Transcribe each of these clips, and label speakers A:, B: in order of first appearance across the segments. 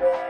A: thank you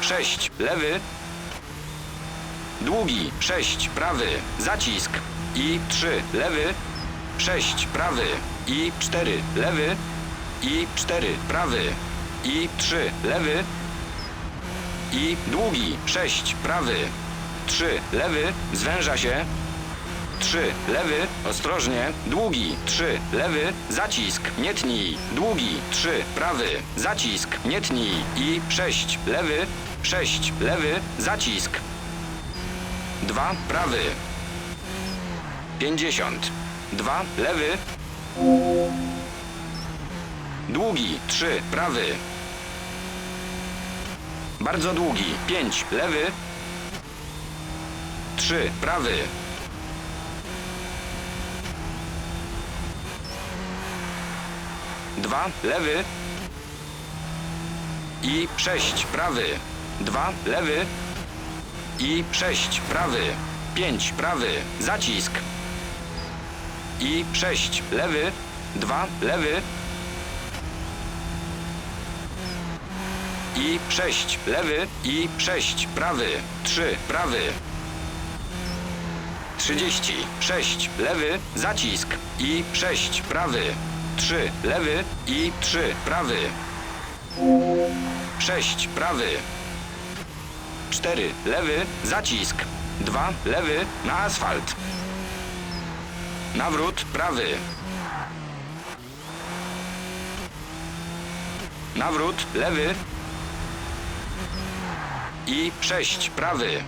A: Sześć, lewy. Długi, sześć, prawy. Zacisk. I trzy, lewy. Sześć, prawy. I cztery, lewy. I cztery, prawy. I trzy, lewy. I długi, sześć, prawy. Trzy, lewy. Zwęża się. 3, lewy, ostrożnie, długi, 3, lewy, zacisk, nie tnij, długi, 3, prawy, zacisk, nie tnij i 6, lewy, 6, lewy, zacisk. 2, prawy. 50. 2, lewy. Długi, 3, prawy. Bardzo długi, 5, lewy. 3, prawy. Dwa, lewy. I sześć, prawy. Dwa, lewy. I sześć, prawy. Pięć, prawy. Zacisk. I sześć, lewy. Dwa, lewy. I sześć, lewy. I sześć, prawy. Trzy, prawy. 30, 6, lewy, zacisk i 6, prawy, 3, lewy i 3, prawy, 6, prawy, 4, lewy, zacisk, 2, lewy, na asfalt, nawrót, prawy, nawrót, lewy. I 6, prawy.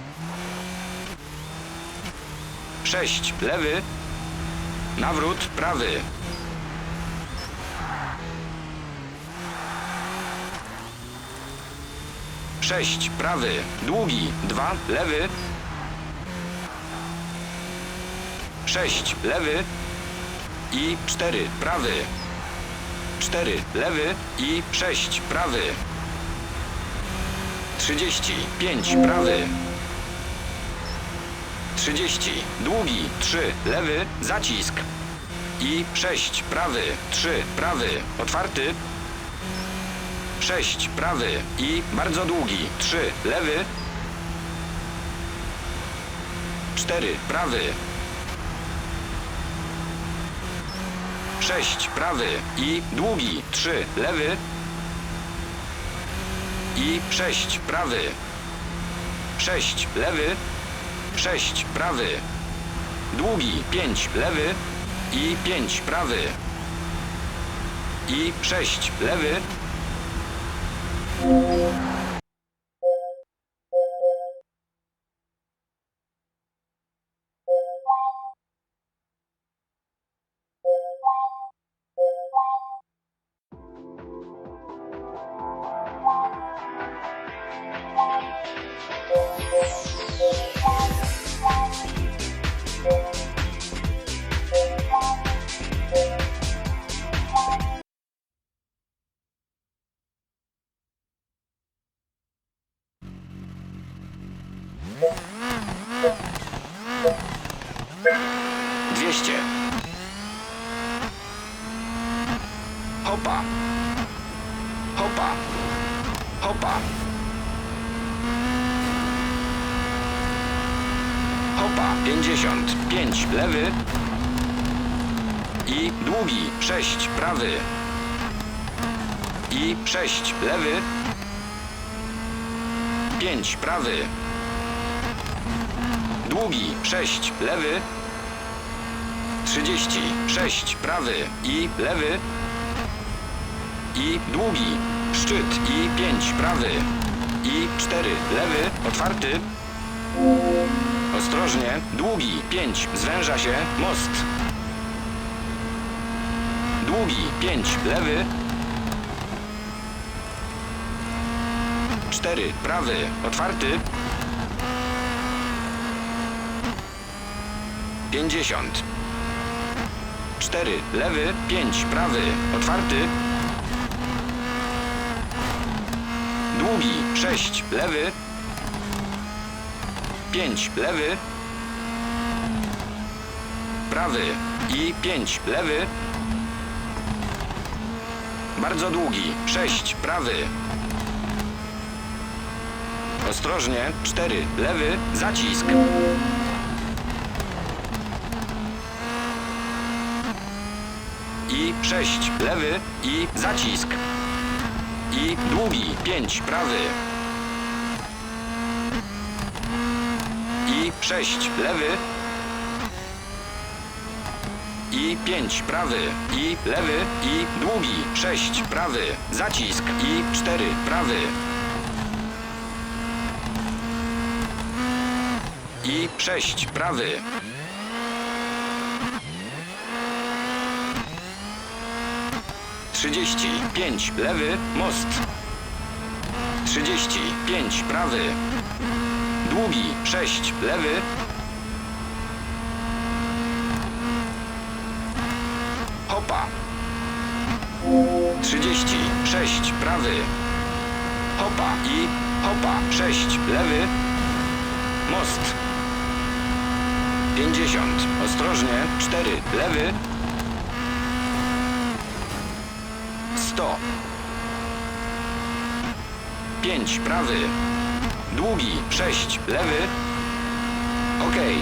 A: 6, lewy, nawrót, prawy. Sześć, prawy, długi, dwa, lewy. Sześć, lewy i cztery, prawy. Cztery, lewy i sześć, prawy. Trzydzieści, pięć, prawy. 30. Długi 3. Lewy. Zacisk. I 6. Prawy. 3. Prawy. Otwarty. 6. Prawy. I bardzo długi 3. Lewy. 4. Prawy. 6. Prawy. I długi 3. Lewy. I 6. Prawy. 6. Lewy. 6 prawy. Długi 5 lewy i 5 prawy. I 6 lewy. Thank you. Dwieście. Hopa. Hopa. Hopa. Hopa. Pięćdziesiąt. Pięć. Lewy. I długi. Sześć. Prawy. I sześć. Lewy. Pięć. Prawy. Długi. Sześć. Lewy. 30, 6, prawy i lewy i długi, szczyt i 5, prawy i 4, lewy, otwarty, ostrożnie, długi, 5, zwęża się, most, długi, 5, lewy, 4, prawy, otwarty, 50, 4, lewy, 5, prawy, otwarty. Długi, 6, lewy. 5, lewy. Prawy i 5, lewy. Bardzo długi, 6, prawy. Ostrożnie. 4. Lewy. Zacisk. I 6. Lewy. I zacisk. I długi. 5. Prawy. I 6. Lewy. I 5. Prawy. I lewy. I długi. 6. Prawy. Zacisk. I 4. Prawy. I 6. Prawy. Trzydzieści pięć lewy most. Trzydzieści pięć prawy. Długi sześć lewy. Hopa. Trzydzieści sześć prawy. Hopa i hopa sześć lewy. Most. Pięćdziesiąt. Ostrożnie. Cztery lewy. Sto. Pięć prawy. Długi. Sześć lewy. Okej.